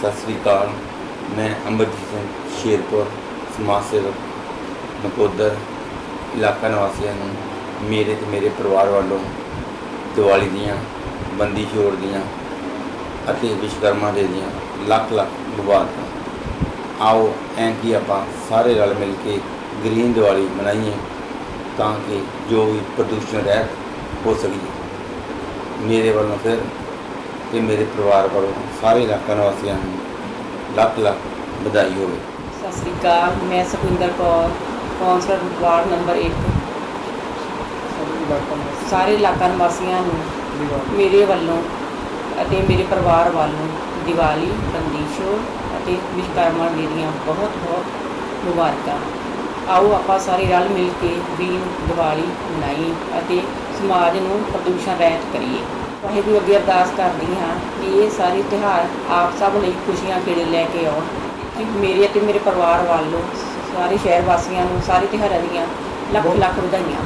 ਸਤਿ ਸ੍ਰੀ ਅਕਾਲ। ਮੈਂ ਅਮਰਜੀਤ ਸਿੰਘ ਸ਼ੇਰਪੁਰ ਸਮਾਜ ਸੇਵਕ ਨਕੋਦਰ, ਇਲਾਕਾ ਨਿਵਾਸੀਆਂ ਨੂੰ, ਮੇਰੇ ਤੇ ਮੇਰੇ ਪਰਿਵਾਰ ਵੱਲੋਂ ਦੀਵਾਲੀ ਦੀਆਂ, ਬੰਦੀ ਛੋੜ ਦੀਆਂ ਅਤੇ ਵਿਸ਼ਕਰਮਾ ਦੇ ਦੀਆਂ ਲੱਖ ਲੱਖ ਮੁਬਾਰਕਾਂ। ਆਓ, ਐਂ ਕਿ ਆਪਾਂ ਸਾਰੇ ਰਲ ਮਿਲ ਕੇ ਗ੍ਰੀਨ ਦੀਵਾਲੀ ਮਨਾਈਏ ਤਾਂ ਕਿ ਜੋ ਵੀ ਪ੍ਰਦੂਸ਼ਣ ਰਹਿਤ ਹੋ ਸਕੀਏ ਮੇਰੇ ਵੱਲੋਂ ਫਿਰ ਤੇ ਮੇਰੇ ਪਰਿਵਾਰ ਵੱਲੋਂ ਸਾਰੇ ਇਲਾਕਾ ਨਿਵਾਸੀਆਂ ਨੂੰ ਲੱਖ ਲੱਖ ਵਧਾਈ ਹੋਵੇ। ਸਤਿ ਸ੍ਰੀ ਅਕਾਲ, ਮੈਂ Sukhinder Kaur, councillor ward number 1 ਸਾਰੇ ਇਲਾਕਾ ਨਿਵਾਸੀਆਂ ਨੂੰ ਮੇਰੇ ਵੱਲੋਂ ਅਤੇ ਮੇਰੇ ਪਰਿਵਾਰ ਵੱਲੋਂ ਦੀਵਾਲੀ ਬੰਦੀਸ਼ੋ ਅਤੇ ਵਿਸ਼ਵਕਰਮਾ ਡੇ ਦੀਆਂ ਬਹੁਤ ਬਹੁਤ ਮੁਬਾਰਕਾਂ। ਆਓ ਆਪਾਂ ਸਾਰੇ ਰਲ ਮਿਲ ਕੇ ਵੀ ਦੀਵਾਲੀ ਮਨਾਈਏ ਅਤੇ ਸਮਾਜ ਨੂੰ ਪ੍ਰਦੂਸ਼ਣ ਰਹਿਤ ਕਰੀਏ। ਵਾਹਿਗੁਰੂ ਅੱਗੇ ਅਰਦਾਸ ਕਰਦੀ ਹਾਂ ਕਿ ਇਹ ਸਾਰੇ ਤਿਉਹਾਰ ਆਪ ਸਭ ਲਈ ਖੁਸ਼ੀਆਂ ਖੇੜੇ ਲੈ ਕੇ ਆਉਣ। ਕਿ ਮੇਰੇ ਅਤੇ ਮੇਰੇ ਪਰਿਵਾਰ ਵੱਲੋਂ ਸਾਰੇ ਸ਼ਹਿਰ ਵਾਸੀਆਂ ਨੂੰ, ਸਾਰੇ ਤਿਉਹਾਰਾਂ ਦੀਆਂ ਲੱਖ ਲੱਖ ਵਧਾਈਆਂ